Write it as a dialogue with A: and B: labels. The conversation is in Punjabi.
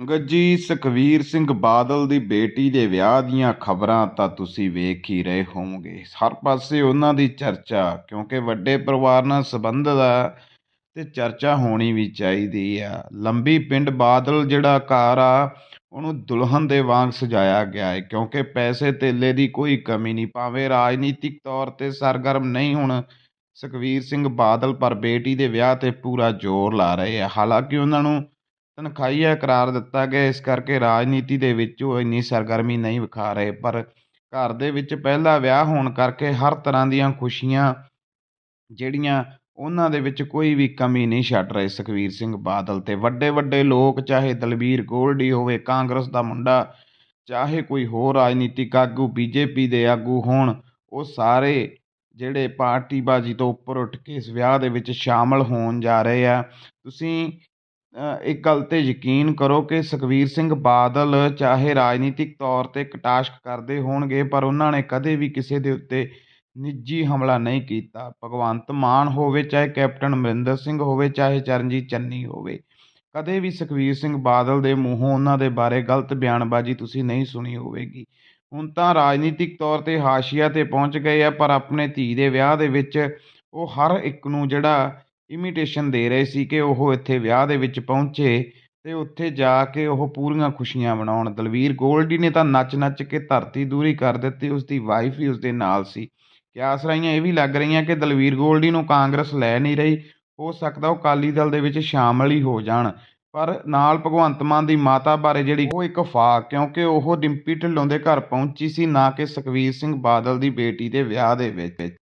A: ਗੱਜੀ ਸੁਖਬੀਰ ਸਿੰਘ ਬਾਦਲ ਦੀ ਬੇਟੀ ਦੇ ਵਿਆਹ ਦੀਆਂ ਖਬਰਾਂ ਤਾਂ ਤੁਸੀਂ ਵੇਖ ਹੀ ਰਹੇ ਹੋਵੋਗੇ। ਹਰ ਪਾਸੇ ਉਹਨਾਂ ਦੀ ਚਰਚਾ, ਕਿਉਂਕਿ ਵੱਡੇ ਪਰਿਵਾਰ ਨਾਲ ਸੰਬੰਧਿਤ ਆ ਤੇ ਚਰਚਾ ਹੋਣੀ ਵੀ ਚਾਹੀਦੀ ਆ। ਲੰਬੀ ਪਿੰਡ ਬਾਦਲ ਜਿਹੜਾ ਘਰ ਆ, ਉਹਨੂੰ ਦੁਲਹਨ ਦੇ ਵਾਂਗ ਸਜਾਇਆ ਗਿਆ ਹੈ ਕਿਉਂਕਿ ਪੈਸੇ ਧੇਲੇ ਦੀ ਕੋਈ ਕਮੀ ਨਹੀਂ। ਭਾਵੇਂ ਰਾਜਨੀਤਿਕ ਤੌਰ ਤੇ ਸਰਗਰਮ ਨਹੀਂ ਹੁਣ ਸੁਖਬੀਰ ਸਿੰਘ ਬਾਦਲ ਪਰ ਬੇਟੀ ਦੇ ਵਿਆਹ ਤੇ ਪੂਰਾ ਜ਼ੋਰ ਲਾ ਰਹੇ ਆ। ਹਾਲਾਂਕਿ ਉਹਨਾਂ ਨੂੰ ਤਨਖਾਹੀਆ ਕਰਾਰ ਦਿੱਤਾ ਗਿਆ ਇਸ ਕਰਕੇ ਰਾਜਨੀਤੀ ਦੇ ਵਿੱਚ ਉਹ ਇੰਨੀ ਸਰਗਰਮੀ ਨਹੀਂ ਵਿਖਾ ਰਹੇ, ਪਰ ਘਰ ਦੇ ਵਿੱਚ ਪਹਿਲਾ ਵਿਆਹ ਹੋਣ ਕਰਕੇ ਹਰ ਤਰ੍ਹਾਂ ਦੀਆਂ ਖੁਸ਼ੀਆਂ ਜਿਹੜੀਆਂ ਉਹਨਾਂ ਦੇ ਵਿੱਚ ਕੋਈ ਵੀ ਕਮੀ ਨਹੀਂ ਛੱਡ ਰਹੇ। ਸੁਖਬੀਰ ਸਿੰਘ ਬਾਦਲ ਤੇ ਵੱਡੇ ਵੱਡੇ ਲੋਕ, ਚਾਹੇ ਦਲਬੀਰ ਗੋਲਡੀ ਹੋਵੇ, ਕਾਂਗਰਸ ਦਾ ਮੁੰਡਾ, ਚਾਹੇ ਕੋਈ ਹੋਰ ਰਾਜਨੀਤਿਕ ਆਗੂ, ਬੀਜੇਪੀ ਦੇ ਆਗੂ ਹੋਣ, ਉਹ ਸਾਰੇ ਜਿਹੜੇ ਪਾਰਟੀਬਾਜ਼ੀ ਤੋਂ ਉੱਪਰ ਉੱਠ ਕੇ ਇਸ ਵਿਆਹ ਦੇ ਵਿੱਚ ਸ਼ਾਮਲ ਹੋਣ ਜਾ ਰਹੇ ਆ। ਤੁਸੀਂ ਇੱਕ ਗੱਲ ਤੇ ਯਕੀਨ ਕਰੋ ਕਿ ਸੁਖਬੀਰ ਸਿੰਘ ਬਾਦਲ ਚਾਹੇ ਰਾਜਨੀਤਿਕ ਤੌਰ ਤੇ ਕਟਾਸ਼ ਕਰਦੇ ਹੋਣਗੇ, ਪਰ ਉਹਨਾਂ ਨੇ ਕਦੇ ਵੀ ਕਿਸੇ ਦੇ ਉੱਤੇ ਨਿੱਜੀ ਹਮਲਾ ਨਹੀਂ ਕੀਤਾ। ਭਗਵੰਤ ਮਾਨ ਹੋਵੇ, ਚਾਹੇ ਕੈਪਟਨ ਅਮਰਿੰਦਰ ਸਿੰਘ ਹੋਵੇ, ਚਾਹੇ ਚਰਨਜੀਤ ਚੰਨੀ ਹੋਵੇ, ਕਦੇ ਵੀ ਸੁਖਬੀਰ ਸਿੰਘ ਬਾਦਲ ਦੇ ਮੂੰਹੋਂ ਉਹਨਾਂ ਦੇ ਬਾਰੇ ਗਲਤ ਬਿਆਨਬਾਜ਼ੀ ਤੁਸੀਂ ਨਹੀਂ ਸੁਣੀ ਹੋਵੇਗੀ। ਹੁਣ ਤਾਂ ਰਾਜਨੀਤਿਕ ਤੌਰ ਤੇ ਹਾਸ਼ੀਆ ਤੇ ਪਹੁੰਚ ਗਏ ਆ, ਪਰ ਆਪਣੇ ਧੀ ਦੇ ਵਿਆਹ ਦੇ ਵਿੱਚ ਉਹ ਹਰ ਇੱਕ ਨੂੰ ਜਿਹੜਾ ਇਮੀਟੇਸ਼ਨ ਦੇ ਰਹੇ ਸੀ ਕਿ ਉਹ ਇੱਥੇ ਵਿਆਹ ਦੇ ਵਿੱਚ ਪਹੁੰਚੇ ਅਤੇ ਉੱਥੇ ਜਾ ਕੇ ਉਹ ਪੂਰੀਆਂ ਖੁਸ਼ੀਆਂ ਮਨਾਉਣ। ਦਲਵੀਰ ਗੋਲਡੀ ਨੇ ਤਾਂ ਨੱਚ ਨੱਚ ਕੇ ਧਰਤੀ ਦੂਰੀ ਕਰ ਦਿੱਤੀ ਉਸ ਦੀ ਵਾਈਫ ਵੀ ਉਸ ਦੇ ਨਾਲ ਸੀ। ਕਿਆਸ ਰਾਈਆਂ ਇਹ ਵੀ ਲੱਗ ਰਹੀਆਂ ਕਿ ਦਲਵੀਰ ਗੋਲਡੀ ਨੂੰ ਕਾਂਗਰਸ ਲੈ ਨਹੀਂ ਰਹੀ, ਹੋ ਸਕਦਾ ਉਹ ਅਕਾਲੀ ਦਲ ਦੇ ਵਿੱਚ ਸ਼ਾਮਲ ਹੀ ਹੋ ਜਾਣ। ਪਰ ਨਾਲ ਭਗਵੰਤ ਮਾਨ ਦੀ ਮਾਤਾ ਬਾਰੇ ਜਿਹੜੀ ਉਹ ਇੱਕ ਫਾਕ, ਕਿਉਂਕਿ ਉਹ ਡਿੰਪੀ ਢਿੱਲੋਂ ਦੇ ਘਰ ਪਹੁੰਚੀ ਸੀ, ਨਾ ਕਿ ਸੁਖਬੀਰ ਸਿੰਘ ਬਾਦਲ ਦੀ ਬੇਟੀ ਦੇ ਵਿਆਹ ਦੇ ਵਿੱਚ।